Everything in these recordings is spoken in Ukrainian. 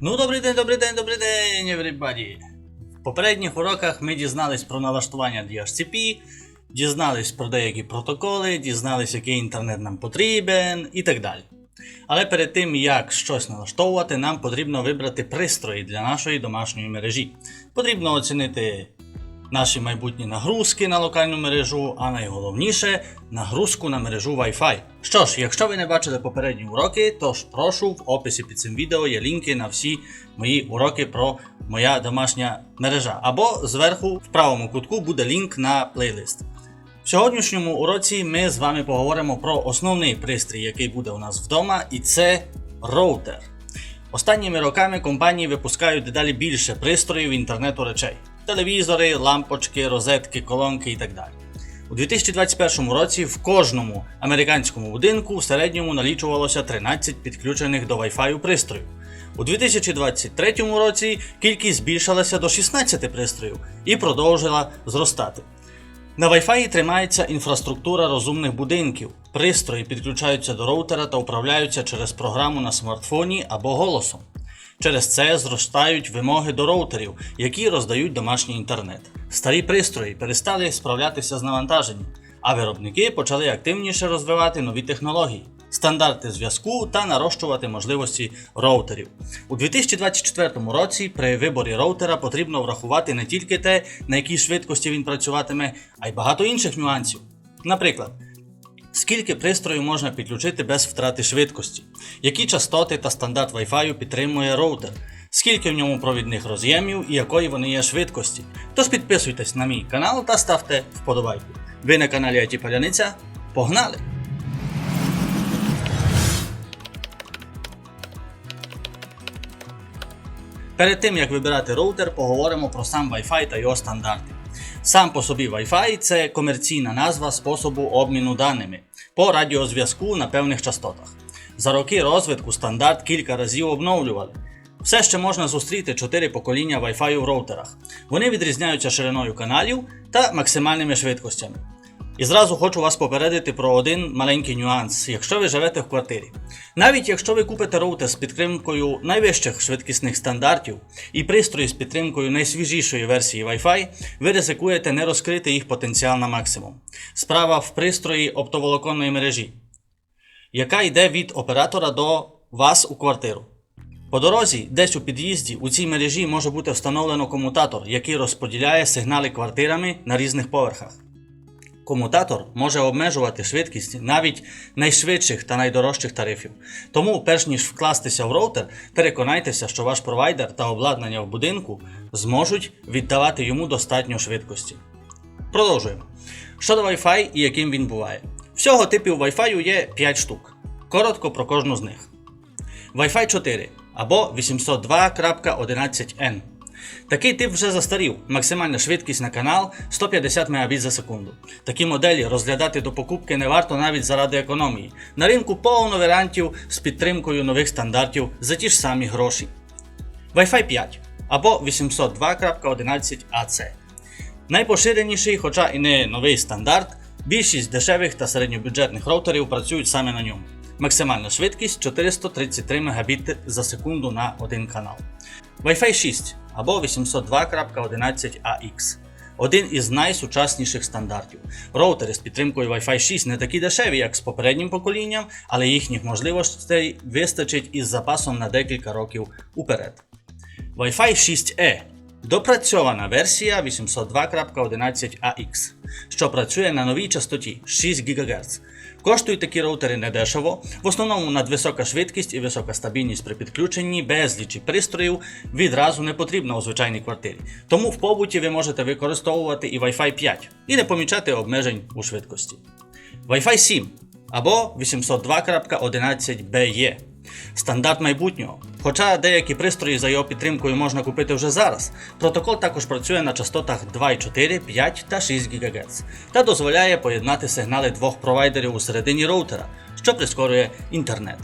Ну, добрий день, добрий день, добрий день, everybody! В попередніх уроках ми дізнались про налаштування DHCP, дізнались про деякі протоколи, дізнались, який інтернет нам потрібен і так далі. Але перед тим, як щось налаштовувати, нам потрібно вибрати пристрої для нашої домашньої мережі. Потрібно оцінити наші майбутні нагрузки на локальну мережу, а найголовніше нагрузку на мережу Wi-Fi. Що ж, якщо ви не бачили попередні уроки, то ж прошу в описі під цим відео є лінки на всі мої уроки про моя домашня мережа. Або зверху в правому кутку буде лінк на плейлист. В сьогоднішньому уроці ми з вами поговоримо про основний пристрій, який буде у нас вдома, і це роутер. Останніми роками компанії випускають дедалі більше пристроїв інтернету речей: телевізори, лампочки, розетки, колонки і так далі. У 2021 році в кожному американському будинку в середньому налічувалося 13 підключених до Wi-Fi пристроїв. У 2023 році кількість збільшилася до 16 пристроїв і продовжила зростати. На Wi-Fi тримається інфраструктура розумних будинків. Пристрої підключаються до роутера та управляються через програму на смартфоні або голосом. Через це зростають вимоги до роутерів, які роздають домашній інтернет. Старі пристрої перестали справлятися з навантаженням, а виробники почали активніше розвивати нові технології, стандарти зв'язку та нарощувати можливості роутерів. У 2024 році при виборі роутера потрібно врахувати не тільки те, на якій швидкості він працюватиме, а й багато інших нюансів. Наприклад, Скільки пристроїв можна підключити без втрати швидкості? Які частоти та стандарт Wi-Fi підтримує роутер? Скільки в ньому провідних роз'ємів і якої вони є швидкості? Тож підписуйтесь на мій канал та ставте вподобайку. Ви на каналі IT Паляниця. Погнали! Перед тим як вибирати роутер, поговоримо про сам Wi-Fi та його стандарти. Сам по собі Wi-Fi це комерційна назва способу обміну даними по радіозв'язку на певних частотах. За роки розвитку стандарт кілька разів обновлювали. Все ще можна зустріти чотири покоління Wi-Fi в роутерах. Вони відрізняються шириною каналів та максимальними швидкостями. І зразу хочу вас попередити про один маленький нюанс, якщо ви живете в квартирі. Навіть якщо ви купите роутер з підтримкою найвищих швидкісних стандартів і пристрої з підтримкою найсвіжішої версії Wi-Fi, ви ризикуєте не розкрити їх потенціал на максимум. Справа в пристрої оптоволоконної мережі, яка йде від оператора до вас у квартиру. По дорозі, десь у під'їзді, у цій мережі може бути встановлено комутатор, який розподіляє сигнали квартирами на різних поверхах. Комутатор може обмежувати швидкість навіть найшвидших та найдорожчих тарифів. Тому, перш ніж вкластися в роутер, переконайтеся, що ваш провайдер та обладнання в будинку зможуть віддавати йому достатньо швидкості. Продовжуємо. Щодо Wi-Fi і яким він буває. Всього типів Wi-Fi є 5 штук. Коротко про кожну з них. Wi-Fi 4 або 802.11n. Такий тип вже застарів. Максимальна швидкість на канал 150 Мбіт за секунду. Такі моделі розглядати до покупки не варто навіть заради економії. На ринку повно варіантів з підтримкою нових стандартів за ті ж самі гроші. Wi-Fi 5 або 802.11ac. Найпоширеніший, хоча і не новий стандарт, більшість дешевих та середньобюджетних роутерів працюють саме на ньому. Максимальна швидкість 433 Мбіт за секунду на один канал. Wi-Fi 6 або 802.11ax. Один із найсучасніших стандартів. Роутери з підтримкою Wi-Fi 6 не такі дешеві, як з попереднім поколінням, але їхніх можливостей вистачить із запасом на декілька років уперед. Wi-Fi 6E допрацьована версія 802.11ax, що працює на новій частоті 6 ГГц. Коштують такі роутери недешево, в основному надвисока швидкість і висока стабільність при підключенні безлічі пристроїв відразу не потрібна у звичайній квартирі. Тому в побуті ви можете використовувати і Wi-Fi 5 і не помічати обмежень у швидкості. Wi-Fi 7 або 802.11be. Стандарт майбутнього. Хоча деякі пристрої за його підтримкою можна купити вже зараз, протокол також працює на частотах 2,4, 5 та 6 ГГц та дозволяє поєднати сигнали двох провайдерів у середині роутера, що прискорює інтернет.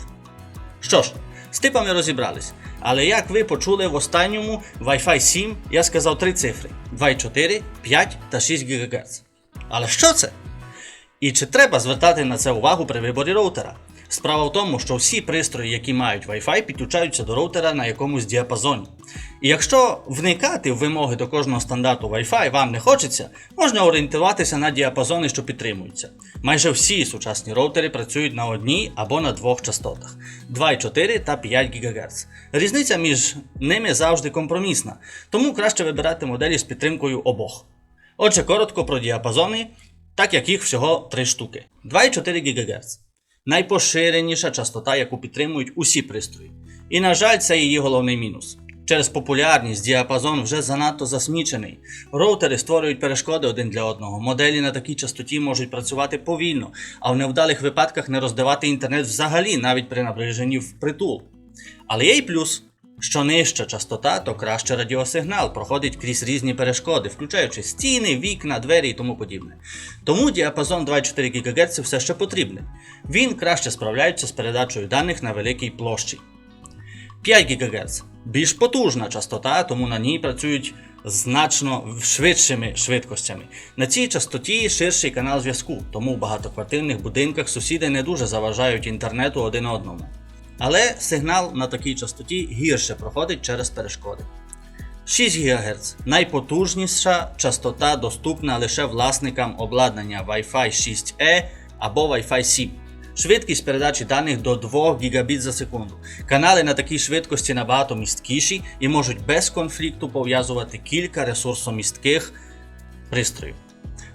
Що ж, з типами розібрались, але як ви почули в останньому Wi-Fi 7, я сказав три цифри: 2,4, 5 та 6 ГГц. Але що це? І чи треба звертати на це увагу при виборі роутера? Справа в тому, що всі пристрої, які мають Wi-Fi, підключаються до роутера на якомусь діапазоні. І якщо вникати в вимоги до кожного стандарту Wi-Fi вам не хочеться, можна орієнтуватися на діапазони, що підтримуються. Майже всі сучасні роутери працюють на одній або на двох частотах 2,4 та 5 ГГц. Різниця між ними завжди компромісна, тому краще вибирати моделі з підтримкою обох. Отже, коротко про діапазони, так як їх всього три штуки. 2,4 ГГц. Найпоширеніша частота, яку підтримують усі пристрої. І, на жаль, це її головний мінус. Через популярність діапазон вже занадто засмічений. Роутери створюють перешкоди один для одного. Моделі на такій частоті можуть працювати повільно, а в невдалих випадках не роздавати інтернет взагалі, навіть при наближенні притул. Але є й плюс. Що нижча частота, то краще радіосигнал проходить крізь різні перешкоди, включаючи стіни, вікна, двері і тому подібне. Тому діапазон 2,4 ГГц все ще потрібний. Він краще справляється з передачею даних на великій площі. 5 ГГц більш потужна частота, тому на ній працюють значно швидшими швидкостями. На цій частоті ширший канал зв'язку, тому в багатоквартирних будинках сусіди не дуже заважають інтернету один одному. Але сигнал на такій частоті гірше проходить через перешкоди. 6 ГГц найпотужніша частота доступна лише власникам обладнання Wi-Fi 6E або Wi-Fi 7. Швидкість передачі даних до 2 Гбіт за секунду. Канали на такій швидкості набагато місткіші і можуть без конфлікту пов'язувати кілька ресурсомістких пристроїв.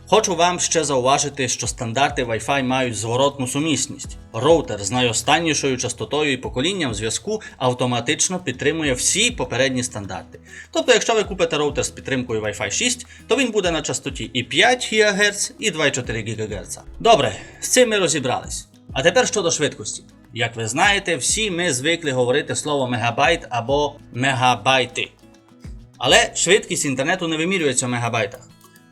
Хочу вам ще зауважити, що стандарти Wi-Fi мають зворотну сумісність. Роутер з найостаннішою частотою і поколінням зв'язку автоматично підтримує всі попередні стандарти. Тобто, якщо ви купите роутер з підтримкою Wi-Fi 6, то він буде на частоті і 5 ГГц, і 2,4 ГГц. Добре, з цим ми розібрались. А тепер щодо швидкості. Як ви знаєте, всі ми звикли говорити слово мегабайт або мегабайти. Але швидкість інтернету не вимірюється в мегабайтах.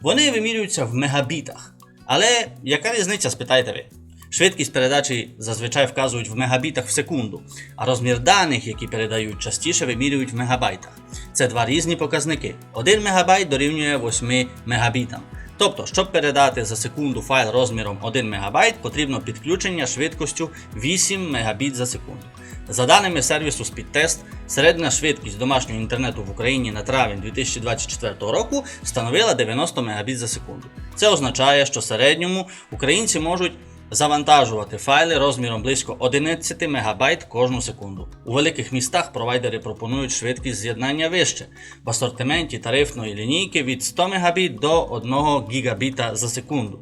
Вони вимірюються в мегабітах. Але яка різниця, спитаєте ви? Швидкість передачі зазвичай вказують в мегабітах в секунду, а розмір даних, які передають, частіше вимірюють в мегабайтах. Це два різні показники. 1 мегабайт дорівнює 8 мегабітам. Тобто, щоб передати за секунду файл розміром 1 МБ, потрібно підключення швидкістю 8 Мбіт за секунду. За даними сервісу Speedtest, середня швидкість домашнього інтернету в Україні на травень 2024 року становила 90 Мбіт за секунду. Це означає, що в середньому українці можуть завантажувати файли розміром близько 11 МБ кожну секунду. У великих містах провайдери пропонують швидкість з'єднання вище в асортименті тарифної лінійки від 100 Мбіт до 1 ГБ за секунду.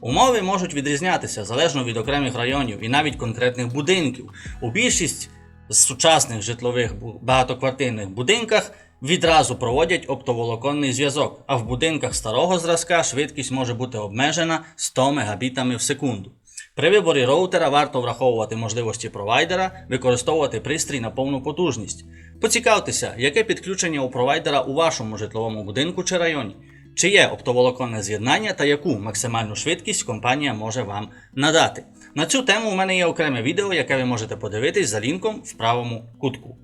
Умови можуть відрізнятися залежно від окремих районів і навіть конкретних будинків. У більшість з сучасних житлових багатоквартирних будинках відразу проводять оптоволоконний зв'язок, а в будинках старого зразка швидкість може бути обмежена 100 Мбітами в секунду. При виборі роутера варто враховувати можливості провайдера, використовувати пристрій на повну потужність. Поцікавтеся, яке підключення у провайдера у вашому житловому будинку чи районі. Чи є оптоволоконне з'єднання та яку максимальну швидкість компанія може вам надати? На цю тему у мене є окреме відео, яке ви можете подивитись за лінком в правому кутку.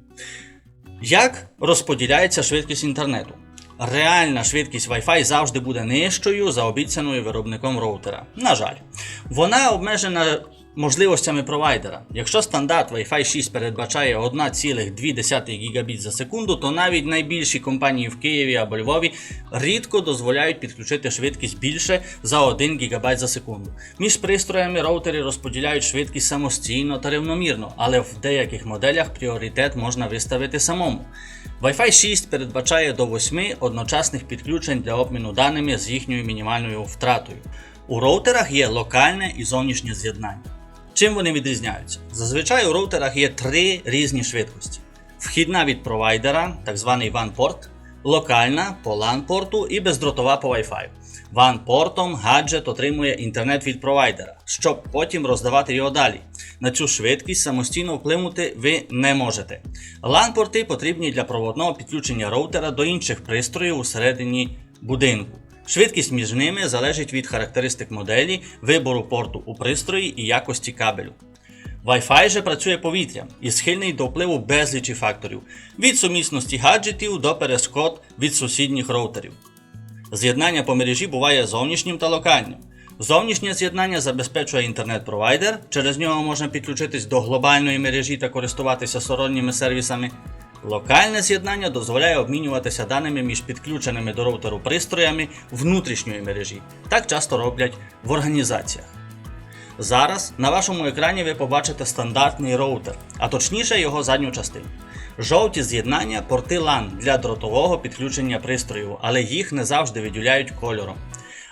Як розподіляється швидкість інтернету? Реальна швидкість Wi-Fi завжди буде нижчою за обіцяною виробником роутера. На жаль, вона обмежена можливостями провайдера. Якщо стандарт Wi-Fi 6 передбачає 1,2 Гбіт за секунду, то навіть найбільші компанії в Києві або Львові рідко дозволяють підключити швидкість більше за 1 ГБ за секунду. Між пристроями роутери розподіляють швидкість самостійно та рівномірно, але в деяких моделях пріоритет можна виставити самому. Wi-Fi 6 передбачає до 8 одночасних підключень для обміну даними з їхньою мінімальною втратою. У роутерах є локальне і зовнішнє з'єднання. Чим вони відрізняються? Зазвичай у роутерах є три різні швидкості: вхідна від провайдера, так званий WAN-порт, локальна по LAN-порту і бездротова по Wi-Fi. WAN-портом гаджет отримує інтернет від провайдера, щоб потім роздавати його далі. На цю швидкість самостійно вплинути ви не можете. LAN-порти потрібні для проводного підключення роутера до інших пристроїв усередині будинку. Швидкість між ними залежить від характеристик моделі, вибору порту у пристрої і якості кабелю. Wi-Fi же працює повітрям і схильний до впливу безлічі факторів від сумісності гаджетів до перешкод від сусідніх роутерів. З'єднання по мережі буває зовнішнім та локальним. Зовнішнє з'єднання забезпечує інтернет-провайдер, через нього можна підключитись до глобальної мережі та користуватися сторонніми сервісами. Локальне з'єднання дозволяє обмінюватися даними між підключеними до роутеру пристроями внутрішньої мережі. Так часто роблять в організаціях. Зараз на вашому екрані ви побачите стандартний роутер, а точніше його задню частину. Жовті з'єднання порти LAN для дротового підключення пристроїв, але їх не завжди виділяють кольором.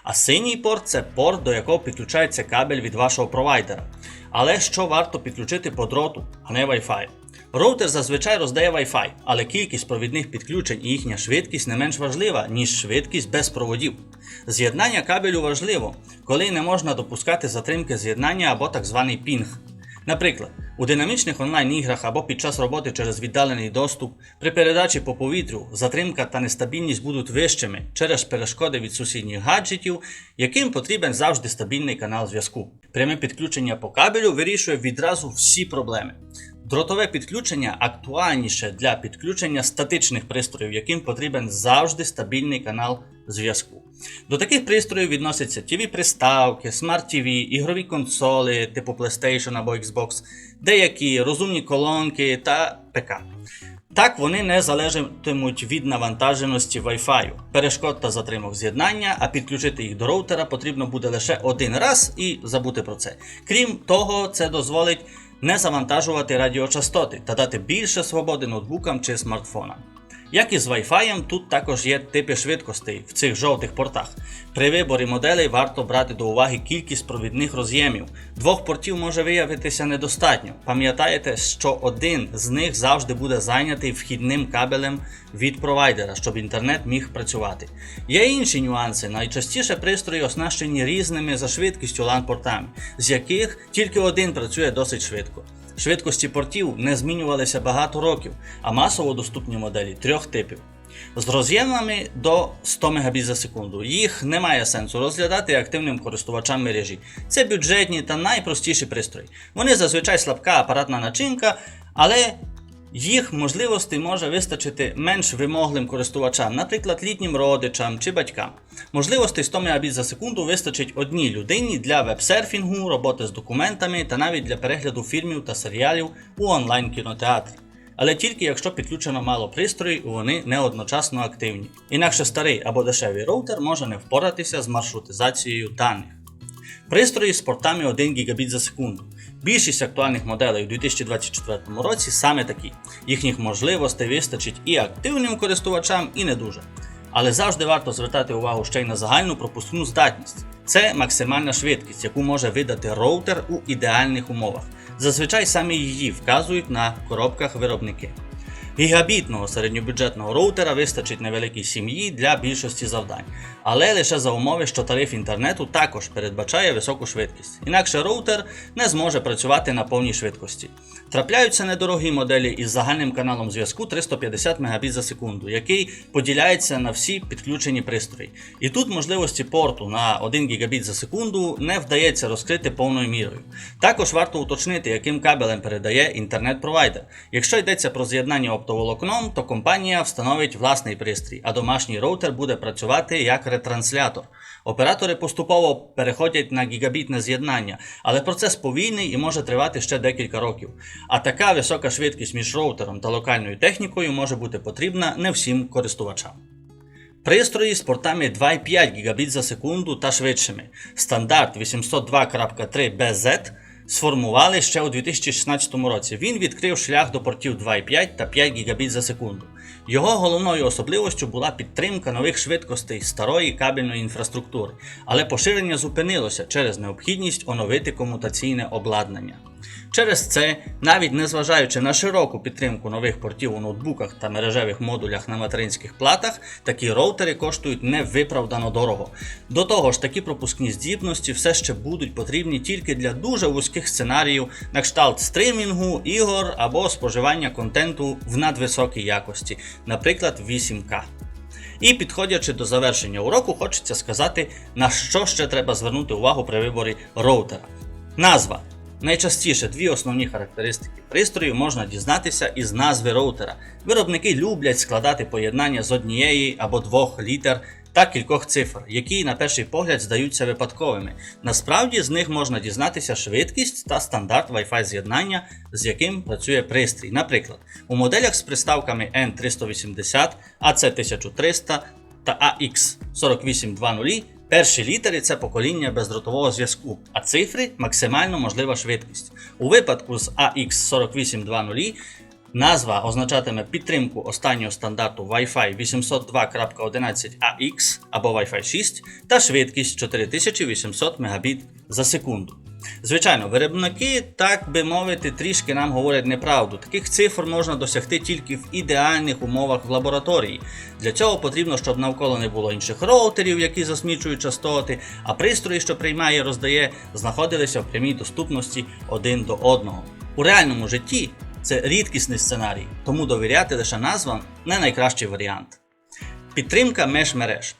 А синій порт це порт, до якого підключається кабель від вашого провайдера. Але що варто підключити по дроту, а не Wi-Fi. Роутер зазвичай роздає Wi-Fi, але кількість провідних підключень і їхня швидкість не менш важлива, ніж швидкість без проводів. З'єднання кабелю важливо, коли не можна допускати затримки з'єднання або так званий пінг. Наприклад, у динамічних онлайн-іграх або під час роботи через віддалений доступ, при передачі по повітрю затримка та нестабільність будуть вищими через перешкоди від сусідніх гаджетів, яким потрібен завжди стабільний канал зв'язку. Пряме підключення по кабелю вирішує відразу всі проблеми. Дротове підключення актуальніше для підключення статичних пристроїв, яким потрібен завжди стабільний канал зв'язку. До таких пристроїв відносяться TV-приставки, Smart TV, ігрові консоли типу PlayStation або Xbox, деякі розумні колонки та ПК. Так вони не залежатимуть від навантаженості Wi-Fi, перешкод та затримок з'єднання, а підключити їх до роутера потрібно буде лише один раз і забути про це. Крім того, це дозволить не завантажувати радіочастоти та дати більше свободи ноутбукам чи смартфонам. Як і з Wi-Fi, тут також є типи швидкостей в цих жовтих портах. При виборі моделей варто брати до уваги кількість провідних роз'ємів. Двох портів може виявитися недостатньо. Пам'ятаєте, що один з них завжди буде зайнятий вхідним кабелем від провайдера, щоб інтернет міг працювати. Є інші нюанси. Найчастіше пристрої оснащені різними за швидкістю LAN-портами, з яких тільки один працює досить швидко. Швидкості портів не змінювалися багато років, а масово доступні моделі трьох типів. З роз'ємами до 100 Мбіт за секунду. Їх немає сенсу розглядати активним користувачам мережі. Це бюджетні та найпростіші пристрої. Вони зазвичай слабка апаратна начинка, але їх можливостей може вистачити менш вимоглим користувачам, наприклад, літнім родичам чи батькам. Можливостей 100 Мбіт за секунду вистачить одній людині для веб-серфінгу, роботи з документами та навіть для перегляду фільмів та серіалів у онлайн-кінотеатрі. Але тільки якщо підключено мало пристроїв, вони не одночасно активні. Інакше старий або дешевий роутер може не впоратися з маршрутизацією даних. Пристрої з портами 1 Гбіт за секунду. Більшість актуальних моделей у 2024 році саме такі. Їхніх можливостей вистачить і активним користувачам, і не дуже. Але завжди варто звертати увагу ще й на загальну пропускну здатність. Це максимальна швидкість, яку може видати роутер у ідеальних умовах. Зазвичай саме її вказують на коробках виробники. Гігабітного середньобюджетного роутера вистачить невеликій сім'ї для більшості завдань, але лише за умови, що тариф інтернету також передбачає високу швидкість. Інакше роутер не зможе працювати на повній швидкості. Трапляються недорогі моделі із загальним каналом зв'язку 350 Мбіт за секунду, який поділяється на всі підключені пристрої. І тут можливості порту на 1 Гбіт за секунду не вдається розкрити повною мірою. Також варто уточнити, яким кабелем передає інтернет-провайдер. Якщо йдеться про з'єднання оптоволокном, то компанія встановить власний пристрій, а домашній роутер буде працювати як ретранслятор. Оператори поступово переходять на гігабітне з'єднання, але процес повільний і може тривати ще декілька років. А така висока швидкість між роутером та локальною технікою може бути потрібна не всім користувачам. Пристрої з портами 2,5 Гбіт за секунду та швидшими. Стандарт 802.3 BZ сформували ще у 2016 році. Він відкрив шлях до портів 2,5 та 5 Гбіт за секунду. Його головною особливостю була підтримка нових швидкостей старої кабельної інфраструктури, але поширення зупинилося через необхідність оновити комутаційне обладнання. Через це, навіть незважаючи на широку підтримку нових портів у ноутбуках та мережевих модулях на материнських платах, такі роутери коштують невиправдано дорого. До того ж, такі пропускні здібності все ще будуть потрібні тільки для дуже вузьких сценаріїв на кшталт стримінгу, ігор або споживання контенту в надвисокій якості, наприклад, 8К. І підходячи до завершення уроку, хочеться сказати, на що ще треба звернути увагу при виборі роутера. Назва. Найчастіше дві основні характеристики пристрою можна дізнатися із назви роутера. Виробники люблять складати поєднання з однієї або двох літер та кількох цифр, які на перший погляд здаються випадковими. Насправді з них можна дізнатися швидкість та стандарт Wi-Fi з'єднання, з яким працює пристрій. Наприклад, у моделях з приставками N380, AC1300 та AX4820 перші літери це покоління бездротового зв'язку, а цифри максимально можлива швидкість. У випадку з AX4820 назва означатиме підтримку останнього стандарту Wi-Fi 802.11ax або Wi-Fi 6 та швидкість 4800 Мбіт за секунду. Звичайно, виробники, так би мовити, трішки нам говорять неправду. Таких цифр можна досягти тільки в ідеальних умовах в лабораторії. Для цього потрібно, щоб навколо не було інших роутерів, які засмічують частоти, а пристрої, що приймає і роздає, знаходилися в прямій доступності один до одного. У реальному житті це рідкісний сценарій, тому довіряти лише назвам не найкращий варіант. Підтримка меж-мереж.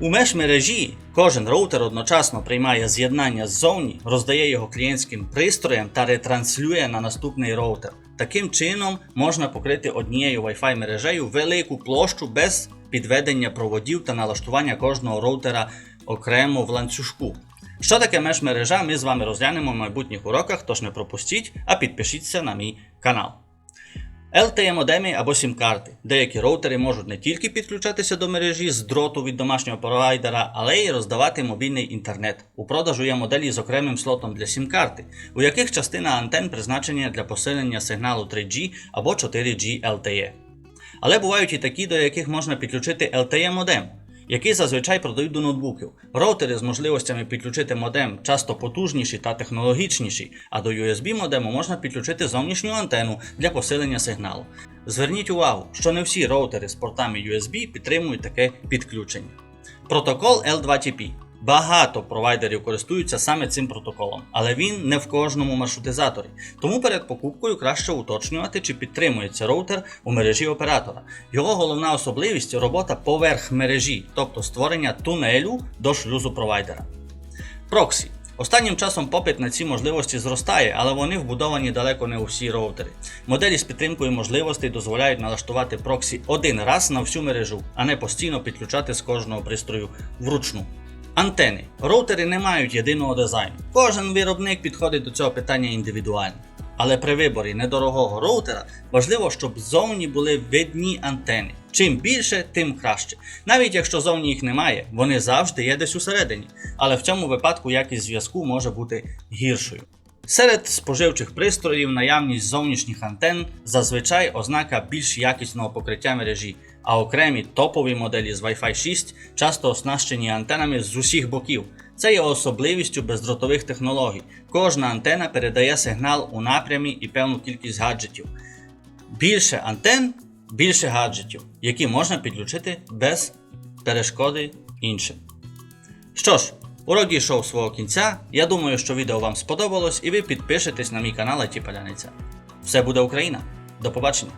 У меж-мережі кожен роутер одночасно приймає з'єднання ззовні, роздає його клієнтським пристроям та ретранслює на наступний роутер. Таким чином можна покрити однією Wi-Fi мережею велику площу без підведення проводів та налаштування кожного роутера окремо в ланцюжку. Що таке меж-мережа, ми з вами розглянемо в майбутніх уроках, тож не пропустіть, а підпишіться на мій канал. LTE модеми або сім-карти. Деякі роутери можуть не тільки підключатися до мережі з дроту від домашнього провайдера, але й роздавати мобільний інтернет. У продажу є моделі з окремим слотом для сім-карти, у яких частина антен призначення для посилення сигналу 3G або 4G LTE. Але бувають і такі, до яких можна підключити LTE модем, який зазвичай продають до ноутбуків. Роутери з можливостями підключити модем часто потужніші та технологічніші, а до USB модему можна підключити зовнішню антенну для посилення сигналу. Зверніть увагу, що не всі роутери з портами USB підтримують таке підключення. Протокол L2TP. Багато провайдерів користуються саме цим протоколом, але він не в кожному маршрутизаторі. Тому перед покупкою краще уточнювати, чи підтримується роутер у мережі оператора. Його головна особливість робота поверх мережі, тобто створення тунелю до шлюзу провайдера. Проксі. Останнім часом попит на ці можливості зростає, але вони вбудовані далеко не у всі роутери. Моделі з підтримкою можливостей дозволяють налаштувати проксі один раз на всю мережу, а не постійно підключати з кожного пристрою вручну. Антени. Роутери не мають єдиного дизайну. Кожен виробник підходить до цього питання індивідуально. Але при виборі недорогого роутера важливо, щоб ззовні були видні антени. Чим більше, тим краще. Навіть якщо зовні їх немає, вони завжди є десь усередині. Але в цьому випадку якість зв'язку може бути гіршою. Серед споживчих пристроїв наявність зовнішніх антен зазвичай ознака більш якісного покриття мережі, а окремі топові моделі з Wi-Fi 6 часто оснащені антенами з усіх боків. Це є особливістю бездротових технологій. Кожна антена передає сигнал у напрямі і певну кількість гаджетів. Більше антен, більше гаджетів, які можна підключити без перешкоди іншим. Що ж, урок дійшов свого кінця. Я думаю, що відео вам сподобалось і ви підпишетесь на мій канал Паляниця. Все буде Україна. До побачення!